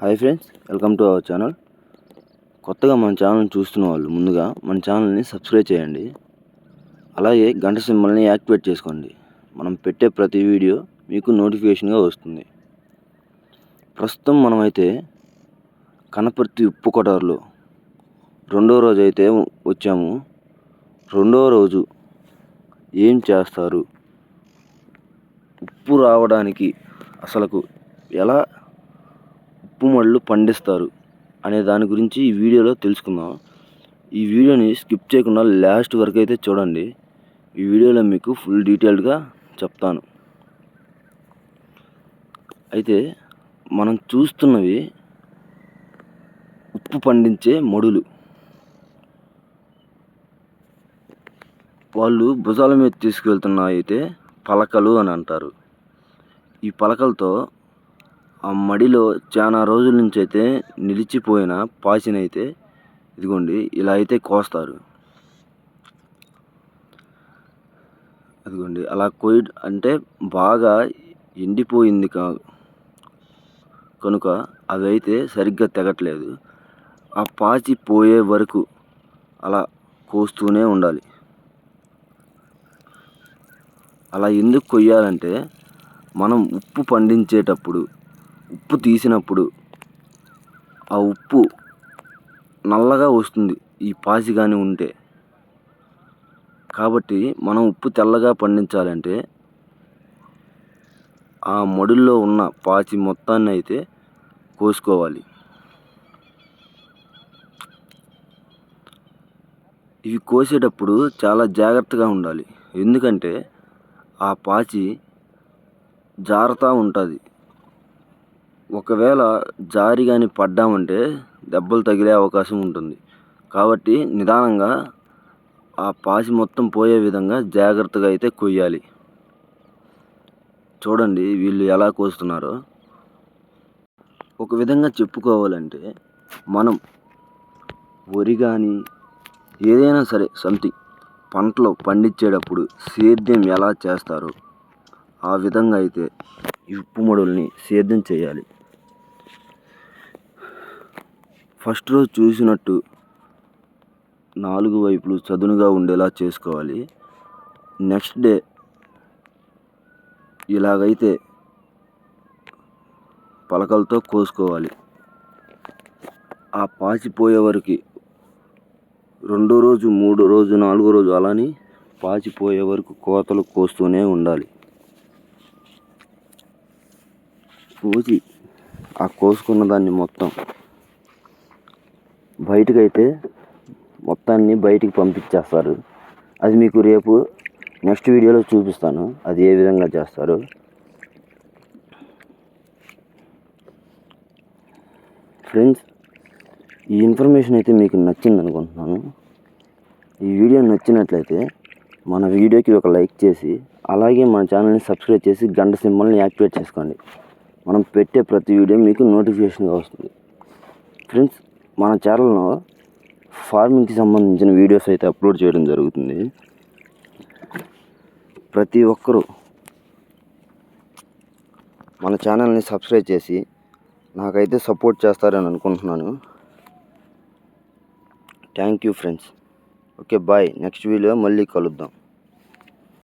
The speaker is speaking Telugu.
Hi friends welcome to our channel. కొత్తగా మన ఛానల్ చూస్తున్న వాళ్ళు ముందుగా మన ఛానల్ని సబ్స్క్రైబ్ చేయండి. అలాగే గంట సింబల్ని యాక్టివేట్ చేసుకోండి. మనం పెట్టే ప్రతి వీడియో మీకు నోటిఫికేషన్గా వస్తుంది. ప్రస్తుతం మనమైతే కనపర్తి ఉప్పు కొటారులో రెండో రోజు అయితే వచ్చాము. రెండో రోజు ఏం చేస్తారు? ఉప్పు రావడానికి అసలుకు ఎలా ఉప్పు మడులు పండిస్తారు అనే దాని గురించి ఈ వీడియోలో తెలుసుకుందాం. ఈ వీడియోని స్కిప్ చేయకుండా లాస్ట్ వరకు అయితే చూడండి. ఈ వీడియోలో మీకు ఫుల్ డీటెయిల్డ్గా చెప్తాను. అయితే మనం చూస్తున్నవి ఉప్పు పండించే మడులు. వాళ్ళు భుజాల మీద తీసుకువెళ్తున్న అయితే పలకలు అని అంటారు. ఈ పలకలతో ఆ మడిలో చాలా రోజుల నుంచి అయితే నిలిచిపోయిన పాచినైతే ఇదిగోండి ఇలా అయితే కోస్తారు. అదిగోండి అలా కోయి అంటే బాగా ఎండిపోయింది కా కనుక అవి అయితే సరిగ్గా తెగట్లేదు. ఆ పాచి పోయే వరకు అలా కోస్తూనే ఉండాలి. అలా ఎందుకు కొయ్యాలంటే మనం ఉప్పు పండించేటప్పుడు ఉప్పు తీసినప్పుడు ఆ ఉప్పు నల్లగా వస్తుంది. ఈ పాచి కానీ ఉంటే. కాబట్టి మనం ఉప్పు తెల్లగా పండించాలంటే ఆ మడుల్లో ఉన్న పాచి మొత్తాన్ని అయితే కోసుకోవాలి. ఇవి కోసేటప్పుడు చాలా జాగ్రత్తగా ఉండాలి. ఎందుకంటే ఆ పాచి జారుతూ ఉంటుంది. ఒకవేళ జారి కానీ పడ్డామంటే దెబ్బలు తగిలే అవకాశం ఉంటుంది. కాబట్టి నిదానంగా ఆ పాచి మొత్తం పోయే విధంగా జాగ్రత్తగా అయితే కొయ్యాలి. చూడండి వీళ్ళు ఎలా కోస్తున్నారో. ఒక విధంగా చెప్పుకోవాలంటే మనం వరి కానీ ఏదైనా సరే సంథింగ్ పంటలు పండించేటప్పుడు సేద్యం ఎలా చేస్తారో ఆ విధంగా అయితే ఈ ఉప్పు మడుల్ని సేద్యం చేయాలి. ఫస్ట్ రోజు చూసినట్టు నాలుగు వైపులు చదునుగా ఉండేలా చేసుకోవాలి. నెక్స్ట్ డే ఇలాగైతే పలకలతో కోసుకోవాలి. ఆ పాచిపోయే వరకు రెండో రోజు మూడో రోజు నాలుగో రోజు అలాని పాచిపోయే వరకు కోతలు కోస్తూనే ఉండాలి. కోసి ఆ కోసుకున్న దాన్ని మొత్తం బయటకైతే మొత్తాన్ని బయటికి పంపించేస్తారు. అది మీకు రేపు నెక్స్ట్ వీడియోలో చూపిస్తాను. అది ఏ విధంగా చేస్తారు. ఫ్రెండ్స్ ఈ ఇన్ఫర్మేషన్ అయితే మీకు నచ్చింది అనుకుంటున్నాను. ఈ వీడియో నచ్చినట్లయితే మన వీడియోకి ఒక లైక్ చేసి అలాగే మన ఛానల్ని సబ్స్క్రైబ్ చేసి గంట సింబల్ని యాక్టివేట్ చేసుకోండి. మనం పెట్టే ప్రతి వీడియో మీకు నోటిఫికేషన్గా వస్తుంది. ఫ్రెండ్స్ మన ఛానల్లో ఫార్మింగ్కి సంబంధించిన వీడియోస్ అయితే అప్లోడ్ చేయడం జరుగుతుంది. ప్రతి ఒక్కరూ మన ఛానల్ని సబ్స్క్రైబ్ చేసి నాకైతే సపోర్ట్ చేస్తారని అనుకుంటున్నాను. Thank you friends. Okay bye. Next video మళ్ళీ కలుద్దాం.